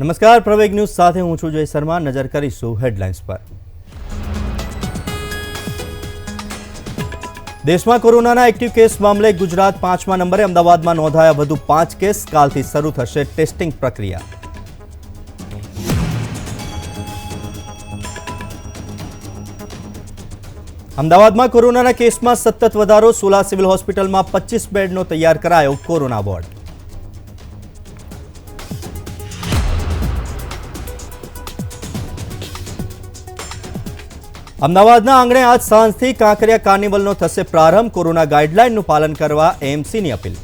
નમસ્કાર, પ્રવેગ ન્યૂઝ સાથે હું છું જય શર્મા. નજર કરીશું હેડલાઇન્સ પર. દેશમાં કોરોનાના એક્ટિવ કેસ મામલે ગુજરાત પાંચમા નંબરે, અમદાવાદમાં નોંધાયા વધુ પાંચ કેસ. કાલથી શરૂ થશે ટેસ્ટિંગ પ્રક્રિયા. અમદાવાદમાં કોરોનાના કેસમાં સતત વધારો. સોલા સિવિલ હોસ્પિટલમાં પચીસ બેડનો તૈયાર કરાયો કોરોના વોર્ડ. અમદાવાદના આંગણે આજ સાંજથી કાંકરિયા કાર્નિવલનો થશે પ્રારંભ. કોરોના ગાઈડલાઈનનું પાલન કરવા એએમસીની અપીલ.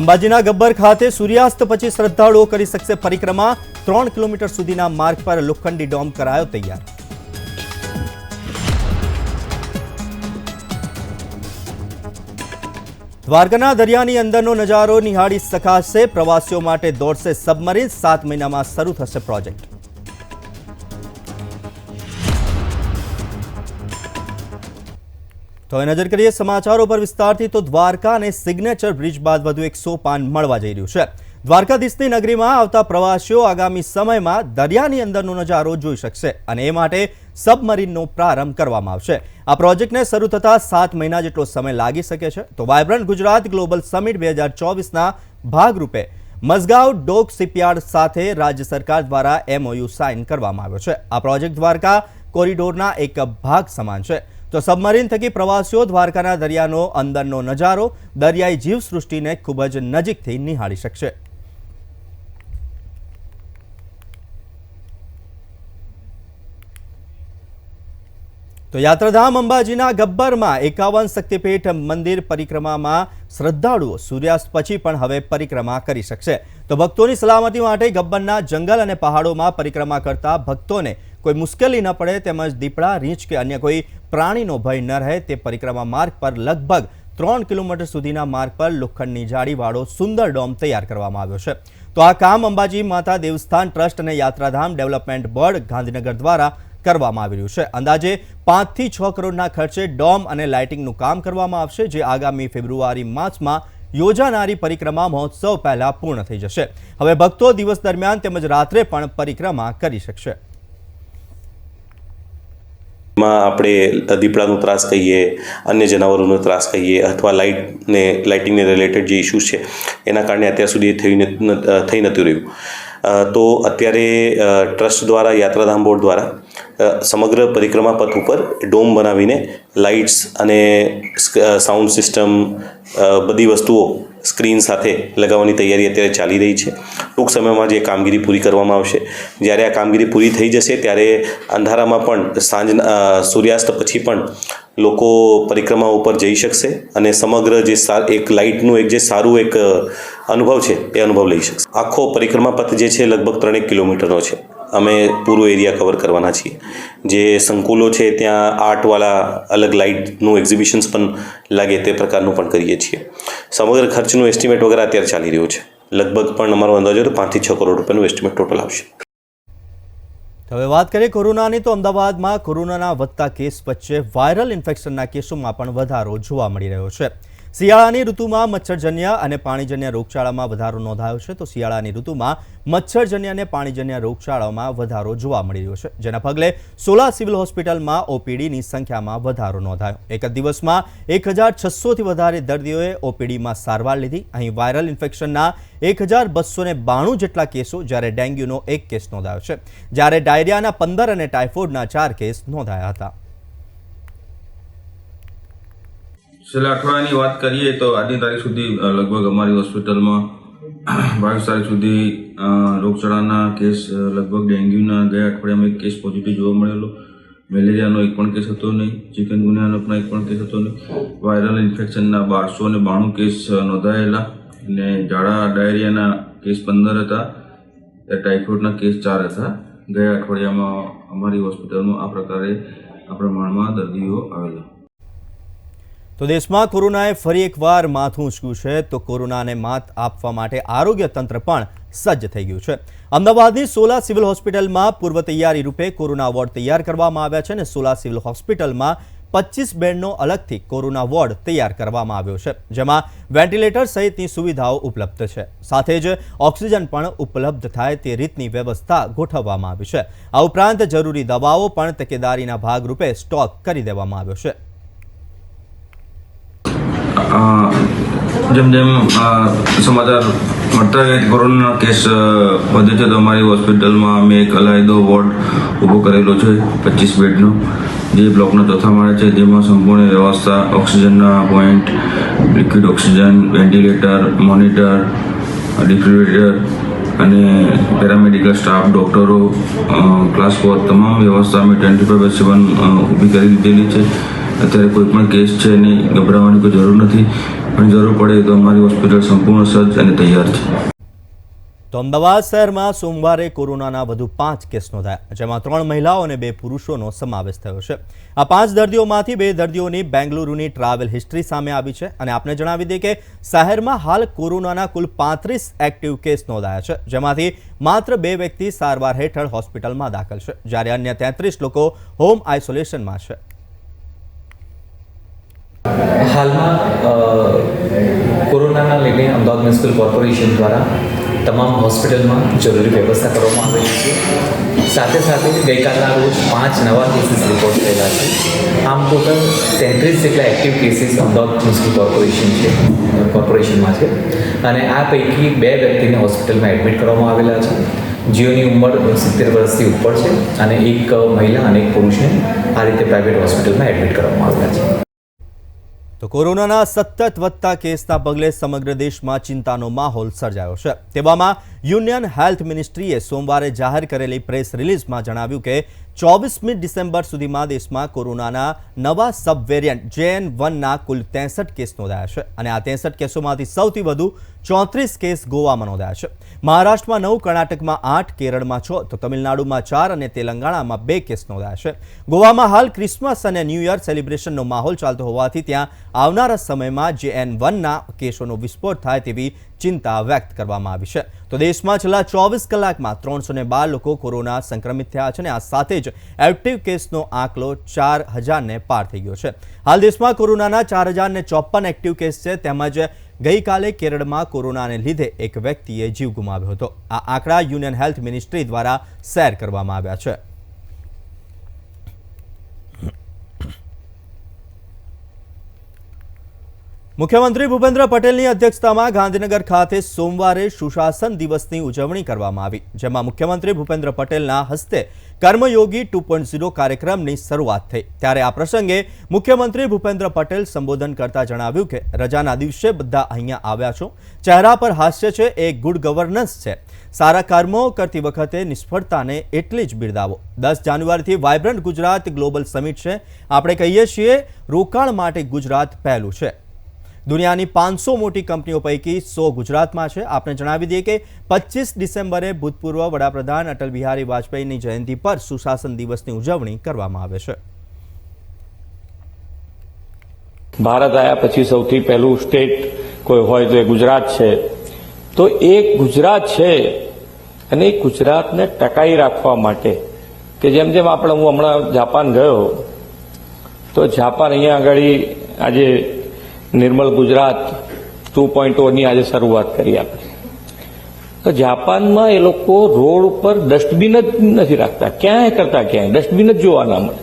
અંબાજીના ગબ્બર ખાતે સૂર્યાસ્ત પછી શ્રદ્ધાળુઓ કરી શકશે પરિક્રમા. ત્રણ કિલોમીટર સુધીના માર્ગ પર લોખંડી ડોમ કરાયો તૈયાર. દ્વારકાના દરિયાની અંદરનો નજારો નિહાળી શકાશે. પ્રવાસીઓ માટે દોડશે સબમરીન. સાત મહિનામાં શરૂ થશે પ્રોજેક્ટ. તો નજર કરીએ સમાચારો પર વિસ્તારથી. તો દ્વારકા અને સિગ્નેચર બ્રિજ બાદ વધુ એક સોપાન મળવા જઈ રહ્યું છે. દ્વારકાધીશની નગરીમાં આવતા પ્રવાસીઓ આગામી સમયમાં દરિયાની અંદરનો નજારો જોઈ શકશે અને એ માટે સબમરીનનો પ્રારંભ કરવામાં આવશે. આ પ્રોજેક્ટને શરૂ થતાં સાત મહિના જેટલો સમય લાગી શકે છે. તો વાયબ્રન્ટ ગુજરાત ગ્લોબલ સમિટ બે હજાર ચોવીસના ભાગરૂપે મઝગાંવ ડોક શિપયાર્ડ સાથે રાજ્ય સરકાર દ્વારા એમઓયુ સાઇન કરવામાં આવ્યો છે. આ પ્રોજેક્ટ દ્વારકા કોરિડોરના એક ભાગ સમાન છે. તો સબમરીન થકી પ્રવાસીઓ દ્વારકાના દરિયાનો અંદરનો નજારો, દરિયાઈ જીવસૃષ્ટિને ખૂબ જ નજીકથી નિહાળી શકશે. તો યાત્રાધામ અંબાજીના ગબ્બરમાં એકાવન શક્તિપીઠ મંદિર પરિક્રમામાં શ્રદ્ધાળુઓ સૂર્યાસ્ત પછી પણ હવે પરિક્રમા કરી શકશે. તો ભક્તોની સલામતી માટે ગબ્બરના જંગલ અને પહાડોમાં પરિક્રમા કરતા ભક્તોને કોઈ મુશ્કેલી ન પડે તેમજ દીપડા, રીંછ કે અન્ય કોઈ પ્રાણીનો ભય ન રહે તે પરિક્રમા માર્ગ પર લગભગ ત્રણ કિલોમીટર સુધીના માર્ગ પર લોખંડની જાળીવાળો સુંદર ડોમ તૈયાર કરવામાં આવ્યો છે. તો આ કામ અંબાજી માતા દેવસ્થાન ટ્રસ્ટ અને યાત્રાધામ ડેવલપમેન્ટ બોર્ડ ગાંધીનગર દ્વારા કરવામાં આવી રહ્યું છે. અંદાજે પાંચથી છ કરોડના ખર્ચે ડોમ અને લાઇટિંગનું કામ કરવામાં આવશે, જે આગામી ફેબ્રુઆરી માસમાં યોજાનારી પરિક્રમા મહોત્સવ પહેલા પૂર્ણ થઈ જશે. હવે ભક્તો દિવસ દરમિયાન તેમજ રાત્રે પણ પરિક્રમા કરી શકશે. માં આપણે દીપડાનો ત્રાસ કહીએ અન્ય જનાવરોનો ત્રાસ કહીએ, અથવા લાઇટને, લાઇટિંગને રિલેટેડ જે ઇસ્યુઝ છે, એના કારણે અત્યાર સુધી એ થઈ નહોતું રહ્યું. તો અત્યારે ટ્રસ્ટ દ્વારા, યાત્રાધામ બોર્ડ દ્વારા સમગ્ર પરિક્રમા પથ ઉપર ડોમ બનાવીને લાઇટ્સ અને સાઉન્ડ સિસ્ટમ બધી વસ્તુઓ સ્ક્રીન સાથે લગાવવાની તૈયારી અત્યારે ચાલી રહી છે. ટૂંક સમયમાં જે કામગીરી પૂરી કરવામાં આવશે. જ્યારે આ કામગીરી પૂરી થઈ જશે ત્યારે અંધારામાં પણ સાંજના સૂર્યાસ્ત પછી પણ લોકો પરિક્રમા ઉપર જઈ શકશે અને સમગ્ર જે એક લાઇટનું એક જે સારું એક અનુભવ છે એ અનુભવ લઈ શકશે. આખો પરિક્રમા પથ જે છે લગભગ ત્રણેક કિલોમીટરનો છે. અમે પૂરો એરિયા કવર કરવાના છીએ. જે સંકુલો છે, ત્યાં આર્ટવાળા અલગ લાઇટનું એક્ઝિબિશન્સ પણ લાગે તે પ્રકારનું પણ કરીએ છીએ. સમગ્ર ખર્ચનું એસ્ટિમેટ વગેરે અત્યારે ચાલી રહ્યું છે. લગભગ પણ અમારો અંદાજો પાંચથી છ કરોડ રૂપિયાનું એસ્ટિમેટ ટોટલ આવશે. હવે વાત કરીએ કોરોનાની, તો અમદાવાદમાં કોરોનાના વધતા કેસ વચ્ચે વાયરલ ઇન્ફેક્શનના કેસોમાં પણ વધારો જોવા મળી રહ્યો છે. શિયાળાની ઋતુમાં મચ્છરજન્ય અને પાણીજન્ય રોગચાળામાં વધારો નોંધાયો છે, તો શિયાળાની ઋતુમાં મચ્છરજન્ય અને પાણીજન્ય રોગચાળામાં વધારો જોવા મળી રહ્યો છે. જેના પગલે સોલા સિવિલ હોસ્પિટલમાં ઓપીડીની સંખ્યામાં વધારો નોંધાયો. એક જ દિવસમાં એક હજાર છસોથી વધારે દર્દીઓએ ઓપીડીમાં સારવાર લીધી. અહીં વાયરલ ઇન્ફેક્શનના એક હજાર બસો ને બાણું જેટલા કેસો જ્યારે ડેન્ગ્યુનો એક કેસ નોંધાયો છે. જ્યારે ડાયરિયાના પંદર અને ટાઇફોઇડના ચાર કેસ નોંધાયા હતા. છેલ્લા અઠવાડિયાની વાત કરીએ તો આજની તારીખ સુધી લગભગ અમારી હોસ્પિટલમાં બાવીસ તારીખ સુધી રોગચાળાના કેસ લગભગ ડેન્ગ્યુના, ગયા અઠવાડિયામાં એક કેસ પોઝિટિવ જોવા મળેલો. મેલેરિયાનો એક પણ કેસ હતો નહીં. ચિકનગુનિયાનો પણ એક પણ કેસ હતો નહીં. વાયરલ ઇન્ફેક્શનના બારસો અને બાણું કેસ નોંધાયેલા અને ઝાડા ડાયરિયાના કેસ પંદર હતા. ટાઇફોઇડના કેસ ચાર હતા. ગયા અઠવાડિયામાં અમારી હોસ્પિટલમાં આ પ્રકારે, આ પ્રમાણમાં દર્દીઓ આવેલા. તો દેશમાં કોરોનાએ ફરી એકવાર માથું ઉંચક્યું છે. તો કોરોનાને માત આપવા માટે આરોગ્ય તંત્ર પણ સજ્જ થઈ ગયું છે. અમદાવાદની સોલા સિવિલ હોસ્પિટલમાં પૂર્વ તૈયારી રૂપે કોરોના વોર્ડ તૈયાર કરવામાં આવ્યા છે અને સોલા સિવિલ હોસ્પિટલમાં પચીસ બેડનો અલગથી કોરોના વોર્ડ તૈયાર કરવામાં આવ્યો છે, જેમાં વેન્ટિલેટર સહિતની સુવિધાઓ ઉપલબ્ધ છે. સાથે જ ઓક્સિજન પણ ઉપલબ્ધ થાય તે રીતની વ્યવસ્થા ગોઠવવામાં આવી છે. આ ઉપરાંત જરૂરી દવાઓ પણ તકેદારીના ભાગરૂપે સ્ટોક કરી દેવામાં આવ્યો છે. જેમ જેમ સમાચાર મળતા ગયા કોરોનાના કેસ વધે છે, તો અમારી હોસ્પિટલમાં અમે એક અલાયદો વોર્ડ ઊભો કરેલો છે, પચીસ બેડનો, જે બ્લોકના ચોથા માળે છે, જેમાં સંપૂર્ણ વ્યવસ્થા, ઓક્સિજનના point, liquid oxygen, ventilator, monitor, ડિફ્રિજરેટર અને પેરામેડિકલ સ્ટાફ, ડૉક્ટરો ક્લાસ ફોર, તમામ વ્યવસ્થા અમે ટ્વેન્ટી ફોર બાય સેવન ઊભી કરી દીધેલી છે. અત્યારે કોઈ પણ કેસ છે એની ગભરાવાની કોઈ જરૂર નથી. પણ જરૂર પડે તો અમારી હોસ્પિટલ સંપૂર્ણ સજ્જ અને તૈયાર છે. તો અમદાવાદ શહેરમાં સોમવારે કોરોનાના વધુ પાંચ કેસ નોંધાયા, જેમાં ત્રણ મહિલાઓ અને બે પુરુષોનો સમાવેશ થયો છે. આ પાંચ દર્દીઓમાંથી બે દર્દીઓની બેંગલુરુની ટ્રાવેલ હિસ્ટ્રી સામે આવી છે અને આપને જણાવી દઈએ કે શહેરમાં હાલ કોરોનાના કુલ પાંત્રીસ એક્ટિવ કેસ નોંધાયા છે, જેમાંથી માત્ર બે વ્યક્તિ સારવાર હેઠળ હોસ્પિટલમાં દાખલ છે, જ્યારે અન્ય તેત્રીસ લોકો હોમ આઇસોલેશનમાં છે. હાલમાં કોરોનાના લીધે અમદાવાદ મ્યુનિસિપલ કોર્પોરેશન દ્વારા તમામ હોસ્પિટલમાં જરૂરી વ્યવસ્થા કરવામાં આવેલી છે. સાથે સાથે ગઈકાલના રોજ પાંચ નવા કેસીસ રિપોર્ટ થયેલા છે. આમ ટોટલ તેત્રીસ જેટલા active cases Ahmedabad municipal corporation છે, કોર્પોરેશનમાં છે. અને આ પૈકી બે વ્યક્તિને હોસ્પિટલમાં એડમિટ કરવામાં આવેલા છે. જેઓની ઉંમર સિત્તેર વર્ષથી ઉપર છે અને એક મહિલા અને એક પુરુષને આ રીતે પ્રાઇવેટ હોસ્પિટલમાં એડમિટ કરવામાં આવેલા છે. તો કોરોનાના સતત વધતા કેસના પગલે સમગ્ર દેશમાં ચિંતાનો માહોલ સર્જાયો છે. તેવામાં યુનિયન હેલ્થ મિનિસ્ટ્રીએ સોમવારે જાહેર કરેલી પ્રેસ રિલીઝમાં જણાવ્યું કે ચોવીસમી ડિસેમ્બર સુધીમાં દેશમાં કોરોનાના નવા સબ વેરિયન્ટ જેએન વનના કુલ ત્રેસઠ કેસ નોંધાયા છે અને આ ત્રેસઠ કેસોમાંથી સૌથી વધુ ચોત્રીસ કેસ ગોવામાં નોંધાયા છે. મહારાષ્ટ્રમાં નવ, કર્ણાટકમાં આઠ, કેરળમાં છ, તો તમિલનાડુમાં ચાર અને તેલંગાણામાં બે કેસ નોંધાયા છે. ગોવામાં હાલ ક્રિસમસ અને ન્યૂ યર સેલિબ્રેશનનો માહોલ ચાલતો હોવાથી ત્યાં આવનારા સમયમાં જેએન વનના કેસોનો વિસ્ફોટ થાય તેવી ચિંતા વ્યક્ત કરવામાં આવી છે. તો દેશમાં છેલ્લા ચોવીસ કલાકમાં ત્રણસો ને બાર લોકો કોરોના સંક્રમિત થયા છે અને આ સાથે જ એક્ટિવ કેસનો આંકડો ચાર હજારને પાર થઈ ગયો છે. હાલ દેશમાં કોરોનાના ચાર હજારને ચોપન એક્ટિવ કેસ છે. તેમજ ગઈકાલે કેરળમાં કોરોનાને લીધે એક વ્યક્તિએ જીવ ગુમાવ્યો હતો. આ આંકડા યુનિયન હેલ્થ મિનિસ્ટ્રી દ્વારા શેર કરવામાં આવ્યા છે. મુખ્યમંત્રી ભૂપેન્દ્ર પટેલની અધ્યક્ષતામાં ગાંધીનગર ખાતે સોમવારે સુશાસન દિવસની ઉજવણી કરવામાં આવી, જેમાં મુખ્યમંત્રી ભૂપેન્દ્ર પટેલના હસ્તે કર્મયોગી ટુ પોઈન્ટ ઝીરો કાર્યક્રમની શરૂઆત થઈ. ત્યારે આ પ્રસંગે મુખ્યમંત્રી ભૂપેન્દ્ર પટેલ સંબોધન કરતા જણાવ્યું કે, રજાના દિવસે બધા અહીંયા આવ્યા છો. ચહેરા પર હાસ્ય છે, એ ગુડ ગવર્નન્સ છે. સારા કર્મો કરતી વખતે નિષ્ફળતાને એટલી જ બિરદાવો. દસ જાન્યુઆરીથી વાયબ્રન્ટ ગુજરાત ગ્લોબલ સમિટ છે. આપણે કહીએ છીએ રોકાણ માટે ગુજરાત પહેલું છે. દુનિયાની પાંચસો મોટી કંપનીઓ પૈકી સો ગુજરાતમાં છે. આપણે જણાવી દઈએ કે પચીસ ડિસેમ્બરે ભૂતપૂર્વ વડાપ્રધાન અટલ બિહારી વાજપેયીની જયંતિ પર સુશાસન દિવસની ઉજવણી કરવામાં આવે છે. ભારત આવ્યા પછી સૌથી પહેલું સ્ટેટ કોઈ હોય તો એ ગુજરાત છે. તો એ ગુજરાત છે અને એ ગુજરાતને ટકાઈ રાખવા માટે કે જેમ જેમ આપણે, હું હમણાં જાપાન ગયો, તો જાપાન અહીંયા આગળ આજે નિર્મળ ગુજરાત ટુ પોઈન્ટ ઓની આજે શરૂઆત કરી આપણે તો જાપાનમાં એ લોકો રોડ ઉપર ડસ્ટબિન જ નથી રાખતા. ક્યાંય કરતા ક્યાંય. ડસ્ટબિન જ જોવા ના મળે.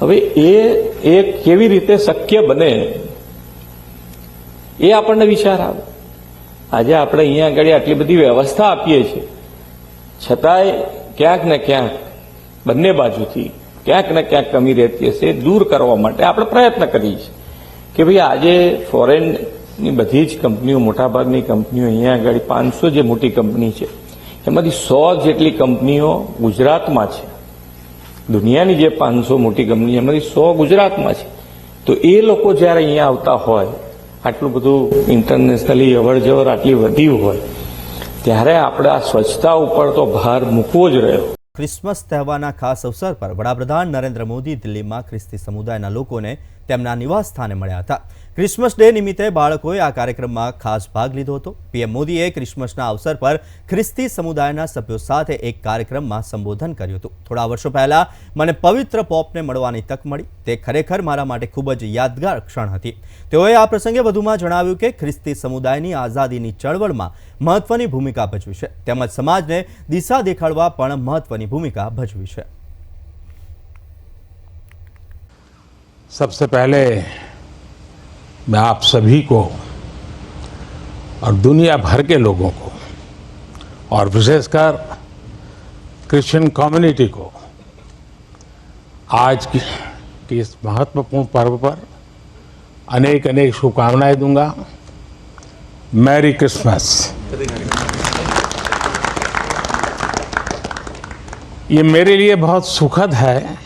હવે એ એ કેવી રીતે શક્ય બને એ આપણને વિચાર આવે. આજે આપણે અહીંયા આગળ આટલી બધી વ્યવસ્થા આપીએ છીએ. છતાંય ક્યાંક ને ક્યાંક બંને બાજુથી ક્યાંક ને ક્યાંક કમી રહેતી હશે, દૂર કરવા માટે આપણે પ્રયત્ન કરીએ છીએ. કે ભાઈ આજે ફોરેનની બધી જ કંપનીઓ, મોટાભાગની કંપનીઓ અહીંયા આગળ પાંચસો જે મોટી કંપની છે, એમાંથી સો જેટલી કંપનીઓ ગુજરાતમાં છે. દુનિયાની જે પાંચસો મોટી કંપની એમાંથી સો ગુજરાતમાં છે. તો એ લોકો જ્યારે અહીંયા આવતા હોય, આટલું બધું ઇન્ટરનેશનલી અવર જવર આટલી વધી હોય, ત્યારે આપણે આ સ્વચ્છતા ઉપર તો ભાર મૂકવો જ રહ્યો. ક્રિસમસ તહેવારના ખાસ અવસર પર વડાપ્રધાન નરેન્દ્ર મોદી દિલ્હીમાં ખ્રિસ્તી સમુદાયના લોકોને તેમના નિવાસ સ્થાને મળ્યા હતા. ક્રિસમસ ડે નિમિત્તે બાળકોએ આ કાર્યક્રમમાં ખાસ ભાગ લીધો હતો. પીએમ મોદીએ ક્રિસમસના અવસર પર ખ્રિસ્તી સમુદાયના સભ્યો સાથે એક કાર્યક્રમમાં સંબોધન કર્યું હતું. થોડા વર્ષો પહેલાં મને પવિત્ર પોપને મળવાની તક મળી. તે ખરેખર મારા માટે ખૂબ જ યાદગાર ક્ષણ હતી. તેઓએ આ પ્રસંગે વધુમાં જણાવ્યું કે ખ્રિસ્તી સમુદાયની આઝાદીની ચળવળમાં મહત્વની ભૂમિકા ભજવી છે. તેમજ સમાજને દિશા દેખાડવા પણ મહત્વની ભૂમિકા ભજવી છે. सबसे पहले मैं आप सभी को और दुनिया भर के लोगों को और विशेषकर क्रिश्चियन कम्युनिटी को आज की, की इस महत्वपूर्ण पर्व पर अनेक अनेक शुभकामनाएँ दूँगा। Merry Christmas. ये मेरे लिए बहुत सुखद है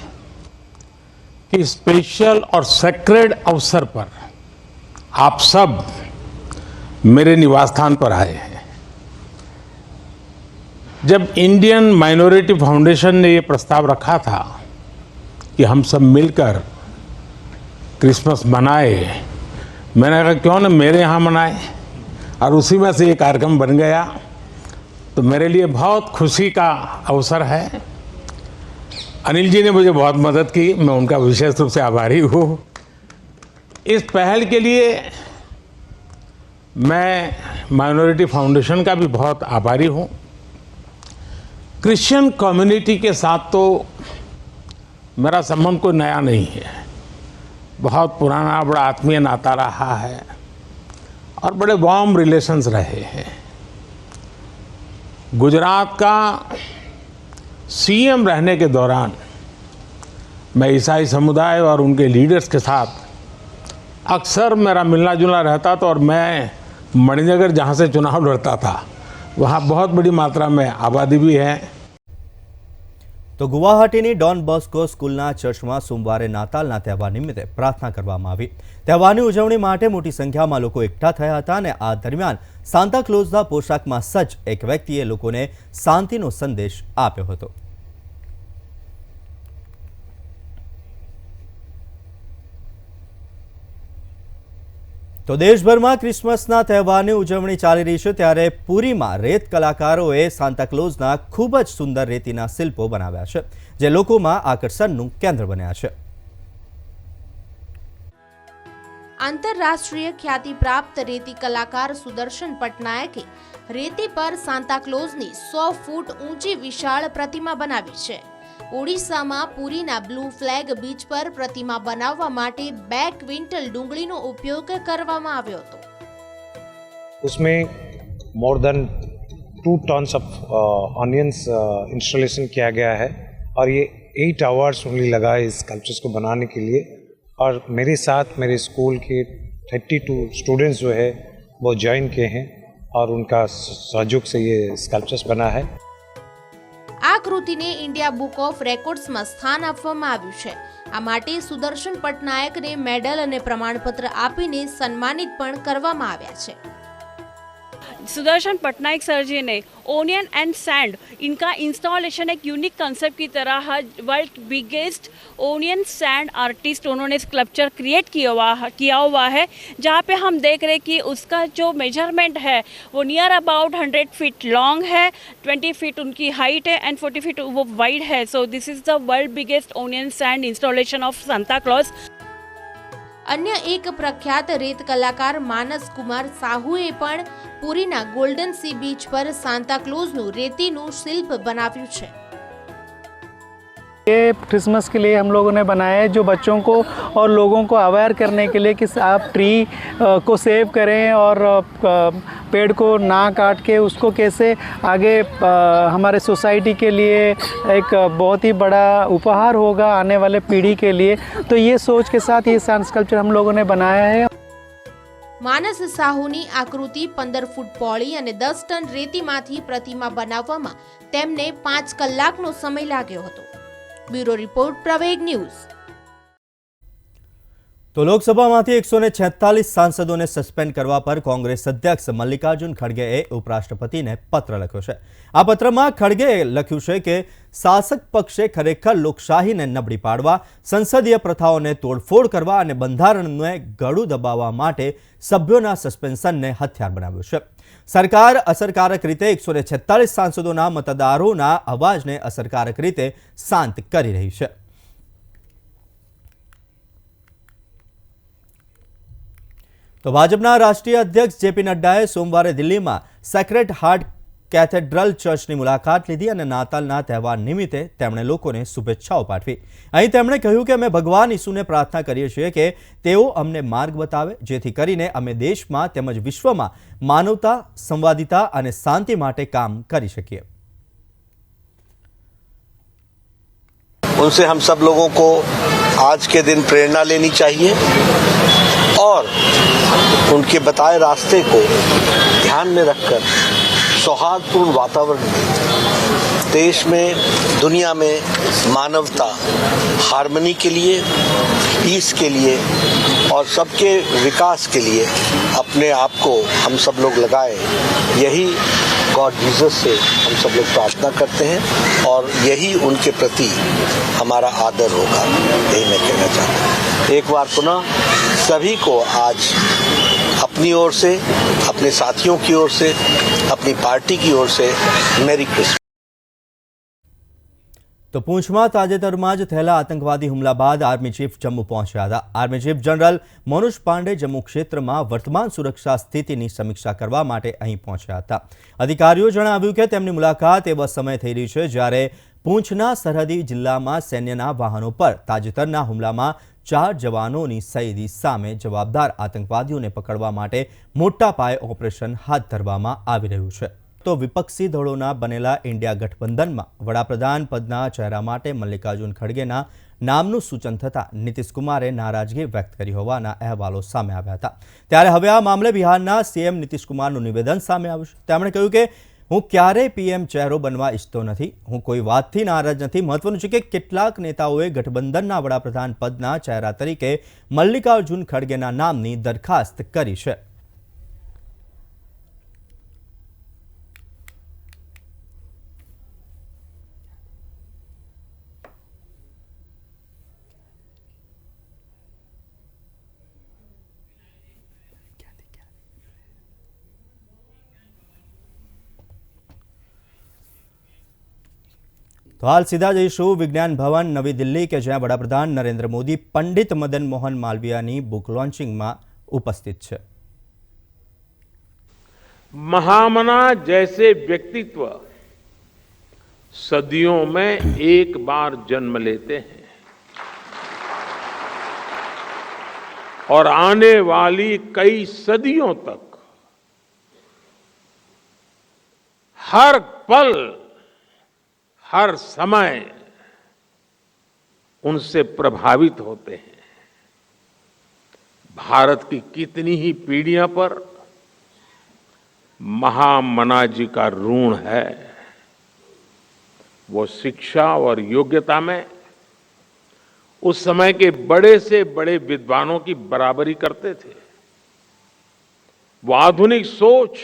कि स्पेशल और सेक्रेड अवसर पर आप सब मेरे निवास स्थान पर आए हैं। जब इंडियन माइनॉरिटी फाउंडेशन ने ये प्रस्ताव रखा था कि हम सब मिलकर क्रिसमस मनाए, मैंने कहा, क्यों ना मेरे यहाँ मनाए? और उसी में से ये कार्यक्रम बन गया। तो मेरे लिए बहुत खुशी का अवसर है। अनिल जी ने मुझे बहुत मदद की, मैं उनका विशेष रूप से आभारी हूँ। इस पहल के लिए मैं माइनॉरिटी फाउंडेशन का भी बहुत आभारी हूँ। क्रिश्चियन कम्युनिटी के साथ तो मेरा संबंध कोई नया नहीं है। बहुत पुराना बड़ा आत्मीय नाता रहा है और बड़े वार्म रिलेशंस रहे हैं। गुजरात का सीएम रहने के दौरान मैं ईसाई समुदाय और उनके लीडर्स के साथ अक्सर मेरा मिलना जुलना रहता था और मैं मणिनगर जहाँ से चुनाव लड़ता था, वहाँ बहुत बड़ी मात्रा में आबादी भी है। તો ગુવાહાટીની ડોન બોસ્કો સ્કૂલના ચર્ચમાં સોમવારે નાતાલના તહેવાર નિમિત્તે પ્રાર્થના કરવામાં આવી. તહેવારની ઉજવણી માટે મોટી સંખ્યામાં લોકો એકઠા થયા હતા અને આ દરમિયાન સાન્તા ક્લોઝના પોશાકમાં સજ્જ એક વ્યક્તિએ લોકોને શાંતિનો સંદેશ આપ્યો હતો. તો દેશભરમાં ક્રિસમસના તહેવારની ઉજવણી ચાલી રહી છે ત્યારે પુરીમાં રેત કલાકારોએ સાન્તાક્લોઝના ખૂબ જ સુંદર રેતીના શિલ્પો બનાવ્યા છે, જે લોકોમાં આકર્ષણનું કેન્દ્ર બન્યા છે. આંતરરાષ્ટ્રીય ખ્યાતિ પ્રાપ્ત રેતી કલાકાર સુદર્શન પટનાયકે રેતી પર સાન્તાક્લોઝની સો ફૂટ ઊંચી વિશાળ પ્રતિમા બનાવી છે. ઓડિશામાં પુરીના બ્લુ ફ્લેગ બીચ પર પ્રતિમા બનાવવા માટે બે ક્વિન્ટલ ડુંગળીનો ઉપયોગ કરવામાં આવ્યો હતો उसमें more than two tons of onions installation किया गया है और ये एट आवर्स ओनली लगा है इस स्कल्पचर्स को बनाने के लिए और मेरे साथ मेरे स्कूल के थर्टी टू स्टूडेंट्स जो है वो ज्वाइन किए हैं और उनका सहयोग से ये स्कल्पचर्स बना है આ કૃતિને ઇન્ડિયા બુક ઓફ રેકોર્ડ્સમાં સ્થાન આપવામાં આવ્યું છે. આ માટે સુદર્શન પટનાયકને મેડલ અને પ્રમાણપત્ર આપીને સન્માનિત પણ કરવામાં આવ્યા છે. सुदर्शन पटनायक सर जी ने ओनियन एंड सैंड इनका इंस्टॉलेशन एक यूनिक कंसेप्ट की तरह world biggest onion sand artist उन्होंने स्कल्पचर क्रिएट किया हुआ किया हुआ है, जहाँ पे हम देख रहे कि उसका जो मेज़रमेंट है, वो near about hundred feet long है ट्वेंटी फीट उनकी हाइट है एंड फोर्टी फीट वो वाइड है. So this is the world biggest onion sand installation of Santa Claus અન્ય એક પ્રખ્યાત રેત કલાકાર માનસ કુમાર સાહુએ પણ પુરીના ગોલ્ડન સી બીચ પર સાન્તાક્લોઝનું રેતીનું શિલ્પ બનાવ્યું છે. ये क्रिसमस के लिए हम लोगों ने बनाया है जो बच्चों को और लोगों को अवेयर करने के लिए कि आप ट्री अ, को सेव करें और अ, क- पेड़ को ना काट के उसको कैसे आगे अ, हमारे सोसाइटी के लिए एक बहुत ही बड़ा उपहार होगा आने वाले पीढ़ी के लिए तो ये सोच के साथ ये सांस कल्चर हम लोगों ने बनाया है માનસ સાહુની આકૃતિ પંદર ફૂટ પહોળી અને દસ ટન રેતીમાંથી પ્રતિમા બનાવવામાં તેમને પાંચ કલાકનો સમય લાગ્યો હતો બ્યુરો રિપોર્ટ, પ્રવેગ ન્યૂઝ. તો લોકસભામાંથી એકસો ને છેતાલીસ સાંસદોને સસ્પેન્ડ કરવા પર કોંગ્રેસ અધ્યક્ષ મલ્લિકાર્જુન ખડગેએ ઉપરાષ્ટ્રપતિને પત્ર લખ્યો છે. આ પત્રમાં ખડગેએ લખ્યું છે કે શાસક પક્ષે ખરેખર લોકશાહીને નબળી પાડવા, સંસદીય પ્રથાઓને તોડફોડ કરવા અને બંધારણને ગળું દબાવવા માટે સભ્યોના સસ્પેન્શનને હથિયાર બનાવ્યું છે. સરકાર અસરકારક રીતે એકસો ને છેતાલીસ સાંસદોના મતદારોના અવાજને અસરકારક રીતે શાંત કરી રહી છે. તો ભાજપના રાષ્ટ્રીય અધ્યક્ષ જેપી નડ્ડાએ સોમવારે દિલ્હીમાં સેક્રેટ હાર્ટ કેથેડ્રલ ચર્ચની મુલાકાત લીધી અને નાતાલના તહેવાર નિમિત્તે તેમણે લોકોને શુભેચ્છાઓ પાઠવી અહીં તેમણે કહ્યું કે અમે ભગવાન ઈસુને પ્રાર્થના કરીએ છીએ કે તેઓ અમને માર્ગ બતાવે જેથી કરીને અમે દેશમાં તેમજ વિશ્વમાં માનવતા સંવાદિતા અને શાંતિ માટે કામ કરી શકીએ उनसे हम सब लोगों को आज के दिन प्रेरणा लेनी चाहिए और उनके बताए रास्ते को ध्यान में रखकर सौहार्दपूर्ण वातावरण में देश में, दुनिया में मानवता हारमनी के लिए पीस के लिए और सबके विकास के लिए अपने आप को हम सब लोग लगाए। यही गॉड जीसस से हम सब लोग प्रार्थना करते हैं और यही उनके प्रति हमारा आदर होगा। यही मैं कहना चाहता हूँ। एक बार पुनः सभी को आज अपनी ओर से अपने साथियों की ओर से अपनी पार्टी की ओर से मेरी क्रिसमस તો પૂંછમાં તાજેતરમાં જ થયેલા આતંકવાદી હુમલા બાદ આર્મી ચીફ જમ્મુ પહોંચ્યા હતા army chief general Manoj Pandey Jammu ક્ષેત્રમાં વર્તમાન સુરક્ષા સ્થિતિની સમીક્ષા કરવા માટે અહીં પહોંચ્યા હતા અધિકારીઓ જણાવ્યું કે તેમની મુલાકાત એવા સમય થઈ રહી છે જ્યારે પૂંછના સરહદી જિલ્લામાં સૈન્યના વાહનો પર તાજેતરના હુમલામાં ચાર જવાનોની સૈદી સામે જવાબદાર આતંકવાદીઓને પકડવા માટે મોટા પાયે ઓપરેશન હાથ ધરવામાં આવી રહ્યું છે. તો વિપક્ષી દળોના બનેલા ઇન્ડિયા ગઠબંધનમાં વડાપ્રધાન પદના ચહેરા માટે મલ્લિકાર્જુન ખડગેના નામનું સૂચન થતાં નીતિશકુમારે નારાજગી વ્યક્ત કરી હોવાના અહેવાલો સામે આવ્યા હતા. ત્યારે હવે આ મામલે બિહારના સીએમ નીતિશકુમારનું નિવેદન સામે આવ્યું છે. તેમણે કહ્યું કે હું ક્યારેય પીએમ ચહેરો બનવા ઈચ્છતો નથી. હું કોઈ વાતથી નારાજ નથી. મહત્વનું છે કે કેટલાક નેતાઓએ ગઠબંધનના વડાપ્રધાન પદના ચહેરા તરીકે મલ્લિકાર્જુન ખડગેના નામની દરખાસ્ત કરી છે. તો હાલ સીધા જઈશું વિજ્ઞાન ભવન નવી દિલ્હી કે જ્યાં વડાપ્રધાન નરેન્દ્ર મોદી પંડિત મદન મોહન માલવીયાની બુક લોન્ચિંગમાં ઉપસ્થિત છે महामना जैसे व्यक्तित्व सदियों में एक बार जन्म लेते हैं और आने वाली कई सदियों तक हर पल हर समय उनसे प्रभावित होते हैं। भारत की कितनी ही पीढ़ियाँ पर महामना जी का ऋण है, वो शिक्षा और योग्यता में उस समय के बड़े से बड़े विद्वानों की बराबरी करते थे। वो आधुनिक सोच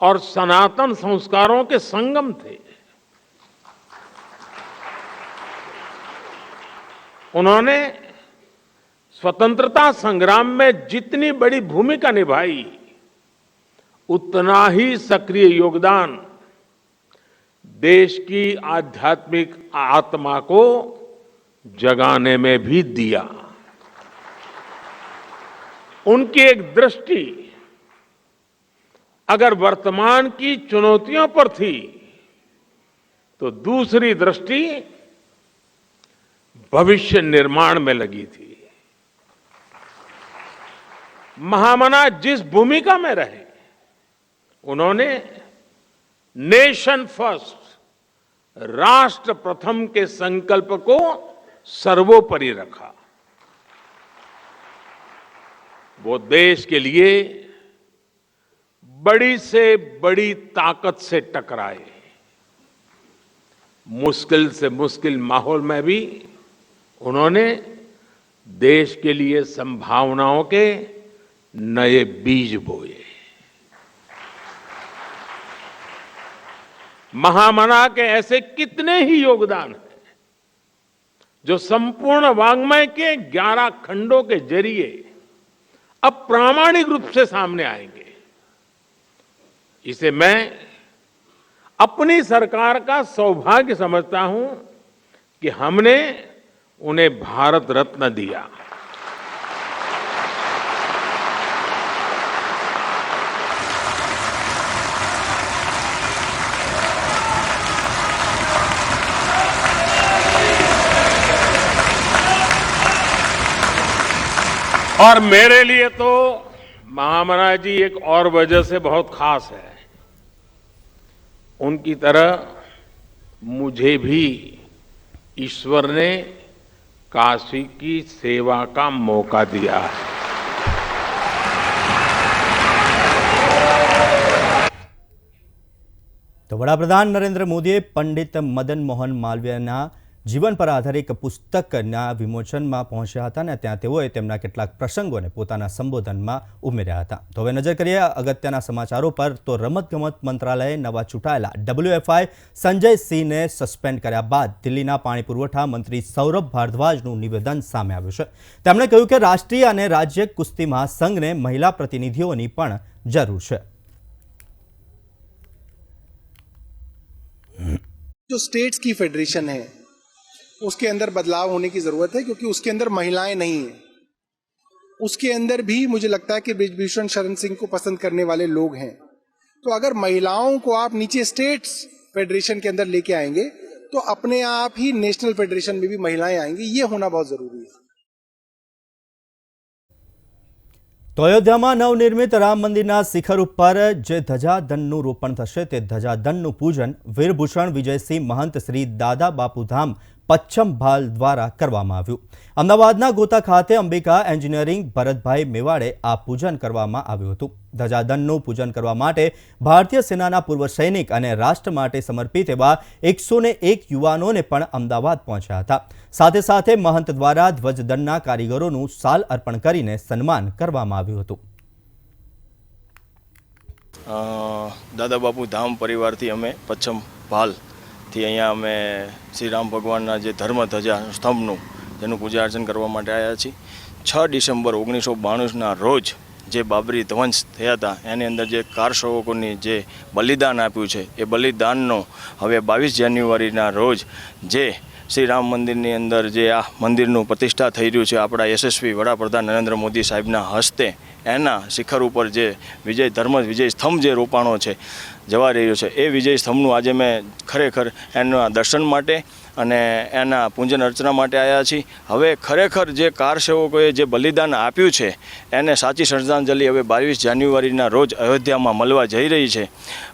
और सनातन संस्कारों के संगम थे। उन्होंने स्वतंत्रता संग्राम में जितनी बड़ी भूमिका निभाई, उतना ही सक्रिय योगदान देश की आध्यात्मिक आत्मा को जगाने में भी दिया। उनकी एक दृष्टि अगर वर्तमान की चुनौतियों पर थी तो दूसरी दृष्टि भविष्य निर्माण में लगी थी। महामना जिस भूमिका में रहे, उन्होंने नेशन फ़र्स्ट, राष्ट्र प्रथम के संकल्प को सर्वोपरि रखा। वो देश के लिए बड़ी से बड़ी ताकत से टकराए। मुश्किल से मुश्किल माहौल में भी उन्होंने देश के लिए संभावनाओं के नए बीज बोए। महामना के ऐसे कितने ही योगदान हैं, जो संपूर्ण वांग्मय के 11 खंडों के ज़रिए अब प्रामाणिक रूप से सामने आएँगे। इसे मैं अपनी सरकार का सौभाग्य समझता हूँ कि हमने उन्हें भारत रत्न दिया। और मेरे लिए तो महामना जी एक और वजह से बहुत खास है। उनकी तरह मुझे भी ईश्वर ने काशी की सेवा का मौका दिया है તો વડાપ્રધાન નરેન્દ્ર મોદીએ પંડિત મદન મોહન માલવીયના જીવન પર આધારિત એક પુસ્તકના વિમોચનમાં પહોંચ્યા હતા અને ત્યાં તેઓએ તેમના કેટલાક પ્રસંગોને પોતાના સંબોધનમાં ઉમેર્યા હતા તો હવે નજર કરીએ અગત્યના સમાચારો પર તો રમતગમત મંત્રાલયે નવા ચૂંટાયેલા ડબ્લ્યુએફઆઈ સંજય સિંહને સસ્પેન્ડ કર્યા બાદ દિલ્હીના પાણી પુરવઠા મંત્રી સૌરભ ભારદ્વાજનું નિવેદન સામે આવ્યું છે તેમણે કહ્યું કે રાષ્ટ્રીય અને રાજ્ય કુસ્તી મહાસંઘને મહિલા પ્રતિનિધિઓની પણ જરૂર છે जो स्टेट्स की फेडरेशन है उसके अंदर बदलाव होने की जरूरत है क्योंकि उसके अंदर महिलाएं नहीं है उसके अंदर भी मुझे लगता है कि ब्रिजभूषण शरण सिंह को पसंद करने वाले लोग हैं तो अगर महिलाओं को आप नीचे स्टेट्स फेडरेशन के अंदर लेके आएंगे तो अपने आप ही नेशनल फेडरेशन में भी महिलाएं आएंगी ये होना बहुत जरूरी है તો અયોધ્યામાં નવનિર્મિત રામ મંદિરના શિખર ઉપર જે ધજાદંડનું રોપણ થશે તે ધજાદંડનું પૂજન વીરભૂષણ વિજયસિંહ મહંત શ્રી દાદા બાપુધામ પચ્છમ ભાલ દ્વારા કરવામાં આવ્યું. અમદાવાદના ગોતા ખાતે અંબિકા એન્જિનિયરિંગ ભરતભાઈ મેવાડે આ પૂજન કરવામાં આવ્યું હતું. ધજાદનનું પૂજન કરવા માટે ભારતીય સેનાના પૂર્વ સૈનિક અને રાષ્ટ્ર માટે સમર્પિત એવા એકસો એક યુવાનોને પણ અમદાવાદ પહોંચ્યા હતા. સાથે સાથે મહંત દ્વારા ધ્વજદંડના કારીગરોનું સાલ અર્પણ કરીને સન્માન કરવામાં આવ્યું હતું. દાદા બાપુ ધામ પરિવારથી અમે પચ્છમ ભાલથી અહીંયા અમે શ્રી રામ ભગવાનના જે ધર્મ ધજા સ્તંભનું, જેનું પૂજા અર્ચન કરવા માટે આવ્યા છીએ. છ ડિસેમ્બર ઓગણીસો બાણુંના રોજ જે બાબરી ધ્વંસ થયા હતા, એની અંદર જે કારસેવકોની જે બલિદાન આપ્યું છે, એ બલિદાનનો હવે બાવીસ જાન્યુઆરીના રોજ જે શ્રી રામ મંદિરની અંદર જે આ મંદિરનું પ્રતિષ્ઠા થઈ રહ્યું છે, આપણા યશસ્વી વડાપ્રધાન નરેન્દ્ર મોદી સાહેબના હસ્તે એના શિખર ઉપર જે વિજય ધર્મ, વિજય સ્તંભ જે રોપાણો છે, જવા રહ્યો છે. એ વિજય સ્તંભનું આજે મેં ખરેખર એના દર્શન માટે અને એના પૂજન અર્ચના માટે આવ્યા છીએ. હવે ખરેખર જે કાર સેવકોએ જે બલિદાન આપ્યું છે, એને સાચી શ્રદ્ધાંજલિ હવે બાવીસ જાન્યુઆરીના રોજ અયોધ્યામાં મળવા જઈ રહી છે.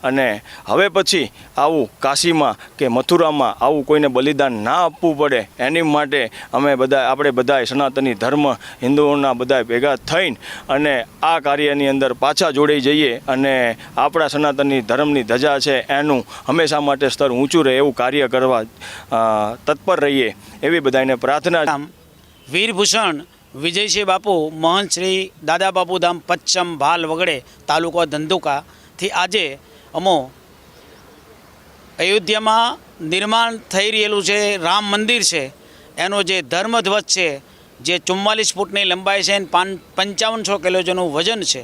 અને હવે પછી આવું કાશીમાં કે મથુરામાં આવું કોઈને બલિદાન ના આપવું પડે, એની માટે અમે બધા, આપણે બધાએ સનાતની ધર્મ હિન્દુઓના બધાએ ભેગા થઈને અને આ કાર્યની અંદર પાછા જોડાઈ જઈએ અને આપણા સનાતની ધર્મની ધજા છે, એનું હંમેશા માટે સ્તર ઊંચું રહે એવું કાર્ય કરવા તત્પર રહીએ એવી બધાને પ્રાર્થના વીરભૂષણ વિજયસિંહ બાપુ, મહંત શ્રી દાદા બાપુ ધામ, પચ્છમ ભાલ વગડે તાલુકો ધંધુકાથી આજે અમો અયોધ્યામાં નિર્માણ થઈ રહેલું છે, રામ મંદિર છે. એનો જે ધર્મધ્વજ છે, જે ચુમ્માલીસ ફૂટની લંબાઈ છે અને પાન પંચાવનસો કિલોજનું વજન છે.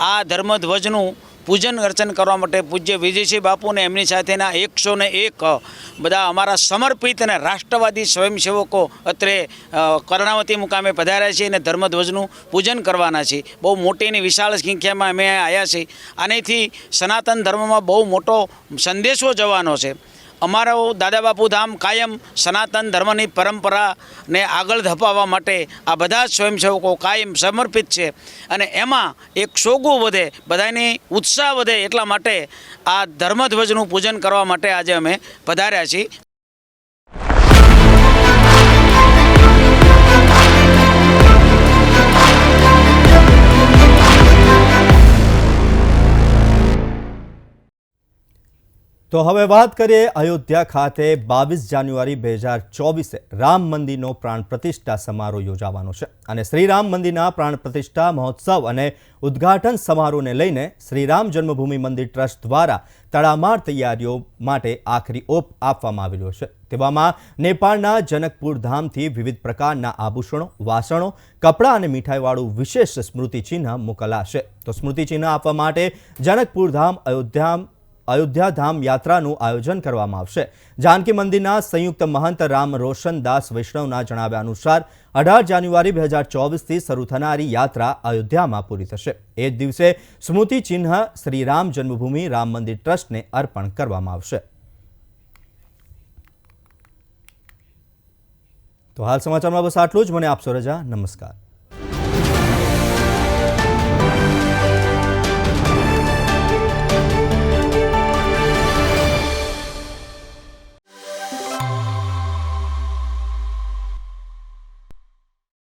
આ ધર્મધ્વજનું પૂજન અર્ચન કરવા માટે પૂજ્ય વિજયસિંહ બાપુને એમની સાથેના એકસો ને એક બધા અમારા સમર્પિત અને રાષ્ટ્રવાદી સ્વયંસેવકો અત્રે કર્ણાવતી મુકામે પધાર્યા છે અને ધર્મધ્વજનું પૂજન કરવાના છે. બહુ મોટી અને વિશાળ સંખ્યામાં અમે આવ્યા છીએ આનેથી સનાતન ધર્મમાં બહુ મોટો સંદેશો જવાનો છે. અમારો દાદા બાપુ ધામ કાયમ સનાતન ધર્મની પરંપરાને આગળ ધપાવવા માટે આ બધા જ સ્વયંસેવકો કાયમ સમર્પિત છે. અને એમાં એક સોગું વધે, બધાની ઉત્સાહ વધે એટલા માટે આ ધર્મધ્વજનું પૂજન કરવા માટે આજે અમે પધાર્યા છીએ. તો હવે વાત કરીએ અયોધ્યા ખાતે બાવીસ જાન્યુઆરી બે હજાર ચોવીસે રામ મંદિરનો પ્રાણ પ્રતિષ્ઠા સમારોહ યોજાવાનો છે. અને શ્રીરામ મંદિરના પ્રાણ પ્રતિષ્ઠા મહોત્સવ અને ઉદ્ઘાટન સમારોહને લઈને શ્રી રામ જન્મભૂમિ મંદિર ટ્રસ્ટ દ્વારા તડામાર તૈયારીઓ માટે આખરી ઓપ આપવામાં આવી રહ્યો છે. તેવામાં નેપાળના જનકપુર ધામથી વિવિધ પ્રકારના આભૂષણો, વાસણો, કપડાં અને મીઠાઈવાળું વિશેષ સ્મૃતિચિહ્ન મોકલાશે. તો સ્મૃતિચિહ્ન આપવા માટે જનકપુર ધામ, અયોધ્યા અયોધ્યાધામ યાત્રાનું આયોજન કરવામાં આવશે. જાનકી મંદિરના સંયુક્ત મહંત રામ રોશનદાસ વૈષ્ણવના જણાવ્યા અનુસાર, અઢાર જાન્યુઆરી બે હજાર ચોવીસથી શરૂ થનારી યાત્રા અયોધ્યામાં પૂરી થશે. એ જ દિવસે સ્મૃતિ ચિહ્ન શ્રી રામ જન્મભૂમિ રામ મંદિર ટ્રસ્ટને અર્પણ કરવામાં આવશે. તો હાલ સમાચારમાં બસ આટલું જ. મને આપશો રજા. નમસ્કાર.